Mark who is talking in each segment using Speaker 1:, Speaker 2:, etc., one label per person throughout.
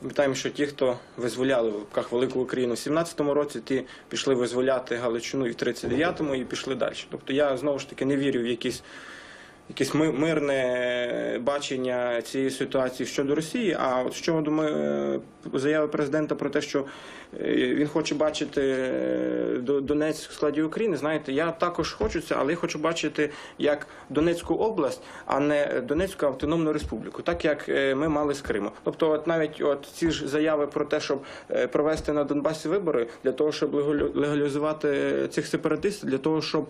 Speaker 1: Пам'ятаємо, що ті, хто визволяли в руках велику Україну в 17-му році, ті пішли визволяти Галичину і в 39-му і пішли далі. Тобто я знову ж таки не вірю в якісь. Якесь ми- мирне бачення цієї ситуації щодо Росії. А от що думаю, е, заяви президента про те, що е, він хоче бачити е, До- Донецьк в складі України. Знаєте, я також хочу це, але я хочу бачити як Донецьку область, а не Донецьку автономну республіку, так як ми мали з Криму. Тобто, от навіть от ці ж заяви про те, щоб провести на Донбасі вибори для того, щоб легалізувати цих сепаратистів, для того, щоб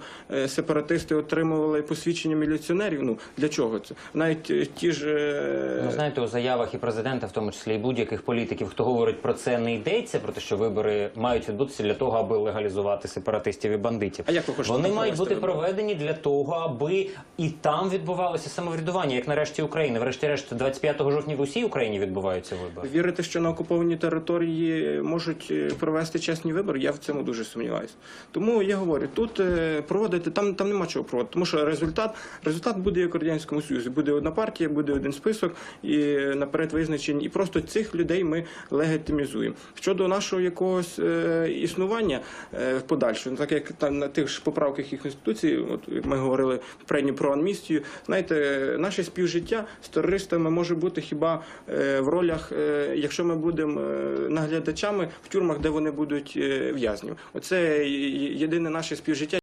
Speaker 1: сепаратисти отримували посвідчення міліціонерів. Ну для чого це? Навіть е, ті ж е,
Speaker 2: Ну, знаєте, у заявах і президента, в тому числі і будь-яких політиків, хто говорить про це, не йдеться про те, що вибори мають відбутися для того, аби легалізувати сепаратистів і бандитів.
Speaker 1: А як ви хочете
Speaker 2: Вони мають бути
Speaker 1: вибори?
Speaker 2: проведені для того, аби і там відбувалося самоврядування, як нарешті України. Врешті-решт, 25 жовтня в усій Україні відбуваються вибори.
Speaker 1: Вірите, що на окупованій території можуть е, провести чесні вибори? Я в цьому дуже сумніваюся. Тому я говорю, тут проводити там, там нема чого проводити, тому що результат, результат буде як у радянському союзі. Буде одна партія, буде один список і наперед визначені. І просто цих людей ми легітимізуємо. Щодо нашого якогось е, існування е, в подальшому, так як там на тих ж поправках і конституції, от ми говорили попередньо про амністію, знаєте, наше співжиття з терористами може бути хіба е, в ролях, якщо ми будемо наглядачами в тюрмах, де вони будуть в'язнів. Оце єдине наше співжиття.